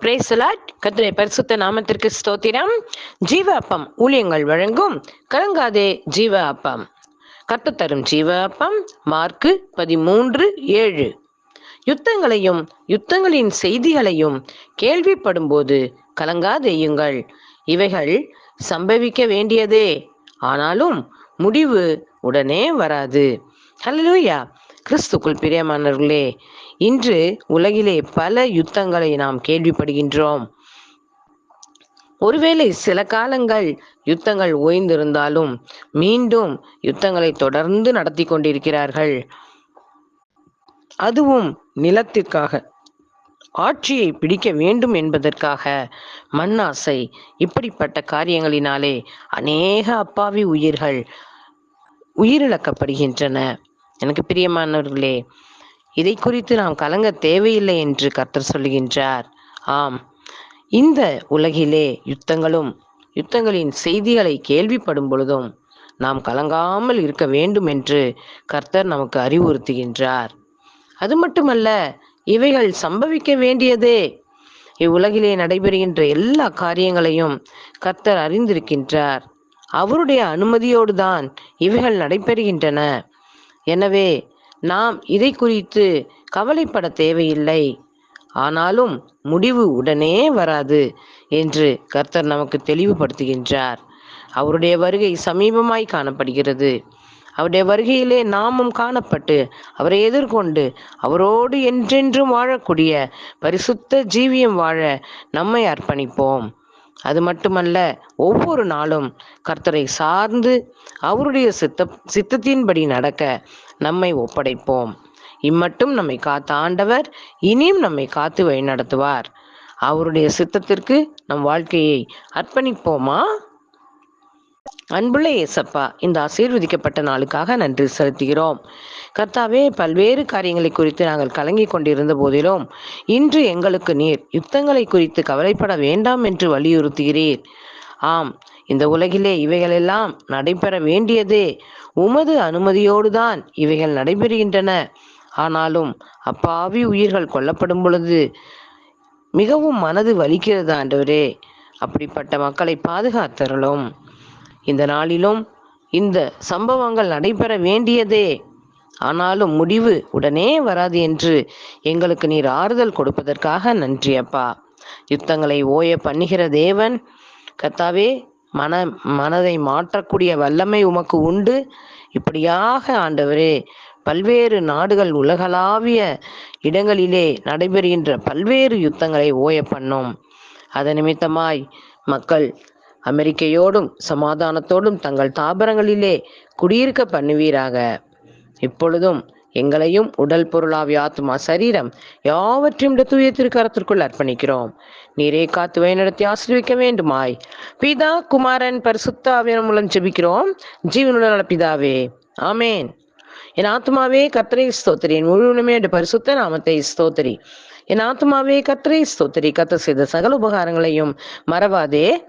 பிரேசலாட் கத்திரை பரிசுத்த நாமத்திற்கு ஸ்தோத்திரம். ஜீவ அப்பம் ஊழியங்கள் வழங்கும் கலங்காதே ஜீவ அப்பம் கத்து தரும் ஜீவ அப்பம் மார்க்கு பதிமூன்று ஏழு. யுத்தங்களையும் யுத்தங்களின் செய்திகளையும் கேள்விப்படும்போது கலங்காதேயுங்கள். இவைகள் சம்பவிக்க வேண்டியதே. ஆனாலும் முடிவு உடனே வராது. ஹalleluya கிறிஸ்துக்குள் பிரியமானவர்களே இன்று உலகிலே பல யுத்தங்களை நாம் கேள்விப்படுகின்றோம். ஒருவேளை சில காலங்கள் யுத்தங்கள் ஓய்ந்திருந்தாலும் மீண்டும் யுத்தங்களை தொடர்ந்து நடத்தி கொண்டிருக்கிறார்கள். அதுவும் நிலத்திற்காக. ஆட்சியை பிடிக்க வேண்டும் என்பதற்காக மண்ணாசை இப்படிப்பட்ட காரியங்களினாலே அநேக அப்பாவி உயிர்கள் உயிரிழக்கப்படுகின்றன. எனக்கு பிரியமானவர்களே இதை குறித்து நாம் கலங்க தேவையில்லை என்று கர்த்தர் சொல்லுகின்றார். ஆம் இந்த உலகிலே யுத்தங்களும் யுத்தங்களின் செய்திகளை கேள்விப்படும் பொழுதும் நாம் கலங்காமல் இருக்க வேண்டும் என்று கர்த்தர் நமக்கு அறிவுறுத்துகின்றார். அது மட்டுமல்ல இவைகள் சம்பவிக்க வேண்டியதே. இவ்வுலகிலே நடைபெறுகின்ற எல்லா காரியங்களையும் கர்த்தர் அறிந்திருக்கின்றார். அவருடைய அனுமதியோடு தான் இவைகள் நடைபெறுகின்றன. எனவே நாம் இதை குறித்து கவலைப்பட தேவையில்லை. ஆனாலும் முடிவு உடனே வராது என்று கர்த்தர் நமக்கு தெளிவுபடுத்துகின்றார். அவருடைய வருகை சமீபமாய் காணப்படுகிறது. அவருடைய வருகையிலே நாமும் காணப்பட்டு அவரை எதிர்கொண்டு அவரோடு என்றென்றும் வாழக்கூடிய பரிசுத்த ஜீவியம் வாழ நம்மை அர்ப்பணிப்போம். அது மட்டுமல்ல ஒவ்வொரு நாளும் கர்த்தரை சார்ந்து அவருடைய சித்த சித்தத்தின்படி நடக்க நம்மை ஒப்படைப்போம். இம்மட்டும் நம்மை காத்த ஆண்டவர் இனியும் நம்மை காத்து வழிநடத்துவார். அவருடைய சித்தத்திற்கு நம் வாழ்க்கையை அர்ப்பணிப்போமா? அன்புள்ள ஏசப்பா இந்த ஆசீர்வதிக்கப்பட்ட நாளுக்காக நன்றி செலுத்துகிறோம். கர்த்தாவே பல்வேறு காரியங்களை குறித்து நாங்கள் கலங்கி கொண்டிருந்த போதிலும் இன்று எங்களுக்கு நீர் யுத்தங்களை குறித்து கவலைப்பட வேண்டாம் என்று வலியுறுத்துகிறீர். ஆம் இந்த உலகிலே இவைகளெல்லாம் நடைபெற வேண்டியதே. உமது அனுமதியோடு தான் இவைகள் நடைபெறுகின்றன. ஆனாலும் அப்பாவி உயிர்கள் கொல்லப்படும் பொழுது மிகவும் மனது வலிக்கிறது ஆண்டவரே? அப்படிப்பட்ட மக்களை பாதுகாத்தரலும் இந்த நாளிலும் இந்த சம்பவங்கள் நடைபெற வேண்டியதே. ஆனாலும் முடிவு உடனே வராது என்று எங்களுக்கு நீர் ஆறுதல் கொடுப்பதற்காக நன்றி அப்பா. யுத்தங்களை ஓய பண்ணுகிற தேவன் கத்தாவே மன மனதை மாற்றக்கூடிய வல்லமை உமக்கு உண்டு. இப்படியாக ஆண்டவரே பல்வேறு நாடுகள் உலகளாவிய இடங்களிலே நடைபெறுகின்ற பல்வேறு யுத்தங்களை ஓய பண்ணும். அதன் நிமித்தமாய் மக்கள் அமெரிக்கையோடும் சமாதானத்தோடும் தங்கள் தாபரங்களிலே குடியிருக்க பண்ணுவீராக. இப்பொழுதும் எங்களையும் உடல் பொருளாவி ஆத்மா சரீரம் யாவற்றையும் தூய திருக்கரத்திற்குள் அர்ப்பணிக்கிறோம். நீரே காத்து வழிநடத்தி ஆசிர்விக்க வேண்டுமாய். பிதா குமாரன் பரிசுத்த ஆவியன் மூலம் ஜெபிக்கிறோம். ஜீவனுள்ள பிதாவே ஆமேன். என் ஆத்மாவே கத்திரை ஸ்தோத்திரி. என் முழுவதுமே பரிசுத்த நாமத்தை ஸ்தோத்திரி. என் ஆத்மாவே கத்திரை ஸ்தோத்திரி. கத்த செய்த சகல உபகாரங்களையும் மறவாதே.